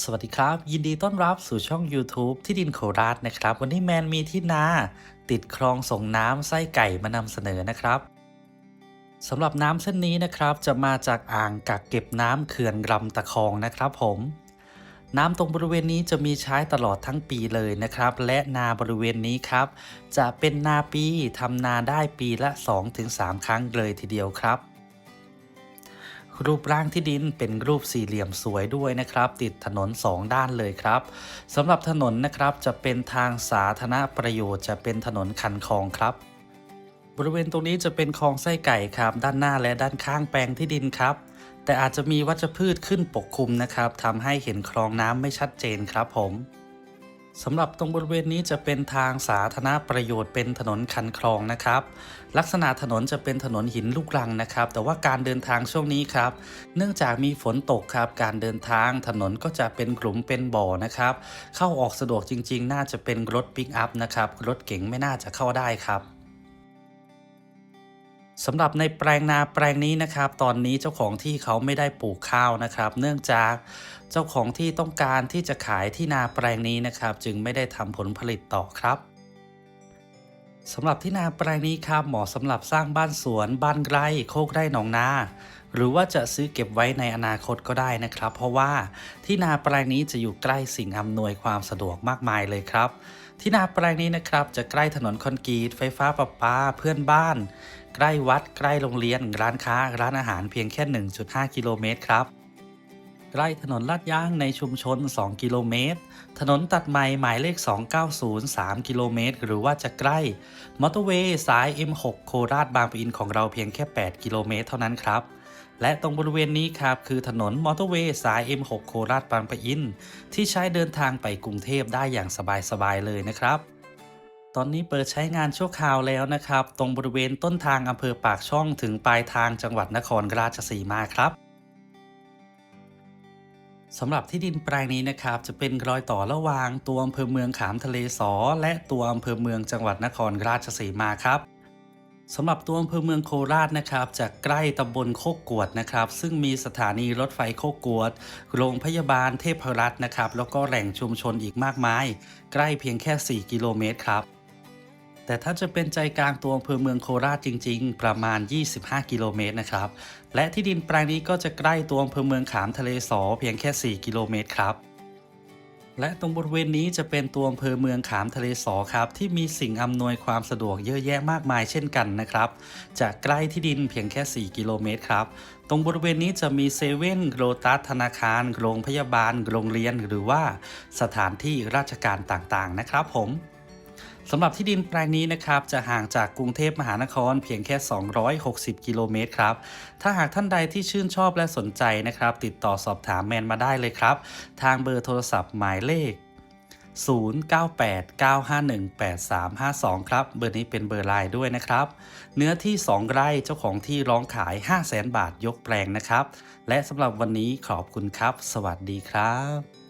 สวัสดีครับ ยินดีต้อนรับสู่ช่อง YouTube ที่ดินโคราชนะครับ วันนี้แมนมีที่นา ติดคลองส่งน้ำไส้ไก่มานำเสนอนะครับสำหรับน้ำเส้นนี้นะครับจะมาจากอ่างกักเก็บน้ำเขื่อนลำตะคองนะครับผม น้ำตรงบริเวณนี้จะมีใช้ตลอดทั้งปีเลยนะครับ และนาบริเวณนี้ครับ จะเป็นนาปีทำนาได้ปีละ 2-3 ครั้งเลยทีเดียวครับ รูปร่างที่ดินเป็นรูปสี่เหลี่ยมสวยด้วยนะครับ ติดถนน 2 ด้านเลยครับสำหรับถนนนะครับจะเป็นทางสาธารณประโยชน์จะเป็นถนนคันคลองครับ บริเวณตรงนี้จะเป็นคลองไส้ไก่ครับ ด้านหน้าและด้านข้างแปลงที่ดินครับ แต่อาจจะมีวัชพืชขึ้นปกคลุมนะครับทำให้เห็นคลองน้ำไม่ชัดเจนครับผม สำหรับตรงบริเวณนี้จะเป็นทางสาธารณประโยชน์เป็นถนนคันคลองนะครับ ลักษณะถนนจะเป็นถนนหินลูกรังนะครับ แต่ว่าการเดินทางช่วงนี้ครับ เนื่องจากมีฝนตกครับ การเดินทางถนนก็จะเป็นกลุ่มเป็นบ่อนะครับ เข้าออกสะดวกจริง ๆ น่าจะเป็นรถปิกอัพนะครับรถเก๋งไม่น่าจะเข้าได้ครับ สำหรับในแปลงนาแปลงนี้นะครับ ตอนนี้เจ้าของที่เขาไม่ได้ปลูกข้าวนะครับ เนื่องจากเจ้าของที่ต้องการที่จะขายที่นาแปลงนี้นะครับ จึงไม่ได้ทำผลผลิตต่อครับสำหรับที่นาแปลงนี้ครับเหมาะสำหรับสร้างบ้านสวน บ้านไร่โคกไร่หนองนา หรือว่าจะซื้อเก็บไว้ในอนาคตก็ได้นะครับ เพราะว่าที่นาแปลงนี้จะอยู่ใกล้สิ่งอำนวยความสะดวกมากมายเลยครับ ที่นาแปลงนี้นะครับจะใกล้ถนนคอนกรีตไฟฟ้าประปาเพื่อนบ้าน ใกล้วัด ใกล้โรงเรียน ร้านค้า ร้านอาหารเพียงแค่ 1.5 กิโลเมตรครับ ใกล้ถนนลาดย่างในชุมชน 2 กิโลเมตร ถนนตัดใหม่หมายเลข 290 3 กิโลเมตร หรือว่าจะใกล้ มอเตอร์เวย์สาย M6 โคราชบางปะอินของเราเพียงแค่ 8 กิโลเมตร เท่านั้นครับและตรงบริเวณนี้ครับคือถนนมอเตอร์เวย์สาย M6 โคราชบางปะอิน ที่ใช้เดินทางไปกรุงเทพได้อย่างสบายๆเลยนะครับ ตอนนี้เปิดใช้งานชั่วคราวแล้วนะครับ ตรงบริเวณต้นทางอำเภอปากช่องถึงปลายทางจังหวัดนครราชสีมาครับสำหรับที่ดินแปลงนี้นะครับ จะเป็นรอยต่อระหว่างตัวอำเภอเมืองขามทะเลสอ และตัวอำเภอเมืองจังหวัดนครราชสีมาครับสำหรับตัวอำเภอเมืองโคราชนะครับจะใกล้ตำบลโคกกวดนะครับ ซึ่งมีสถานีรถไฟโคกกวด โรงพยาบาลเทพรัตน์นะครับ แล้วก็แหล่งชุมชนอีกมากมาย ใกล้เพียงแค่ 4 กิโลเมตรครับ แต่ถ้าจะเป็นใจกลางตัวอำเภอเมืองโคราชจริง ๆ ประมาณ 25 กิโลเมตรนะครับ และที่ดินแปลงนี้ก็จะใกล้ตัวอำเภอเมืองขามทะเลสอเพียงแค่ 4 กิโลเมตรครับ และตรงบริเวณนี้จะเป็นตัวอำเภอเมืองขามทะเลสอครับ ที่มีสิ่งอำนวยความสะดวกเยอะแยะมากมายเช่นกันนะครับ จะใกล้ที่ดินเพียงแค่ 4 กิโลเมตรครับ ตรงบริเวณนี้จะมีเซเว่นโรตัสธนาคาร โรงพยาบาล โรงเรียน หรือว่าสถานที่ราชการต่างๆ นะครับผม สำหรับที่ดินแปลงนี้นะครับจะห่างจากกรุงเทพมหานครเพียงแค่ 260 กิโลเมตรครับ ถ้าหากท่านใดที่ชื่นชอบและสนใจนะครับ ติดต่อสอบถามแมนมาได้เลยครับ ทางเบอร์โทรศัพท์หมายเลข 0989518352 ครับ เบอร์นี้เป็นเบอร์ไลน์ด้วยนะครับ เนื้อที่ 2 ไร่เจ้าของที่ร้องขาย 5 0 0 0 0 0 บาทยกแปลงนะครับ และสำหรับวันนี้ขอบคุณครับ สวัสดีครับ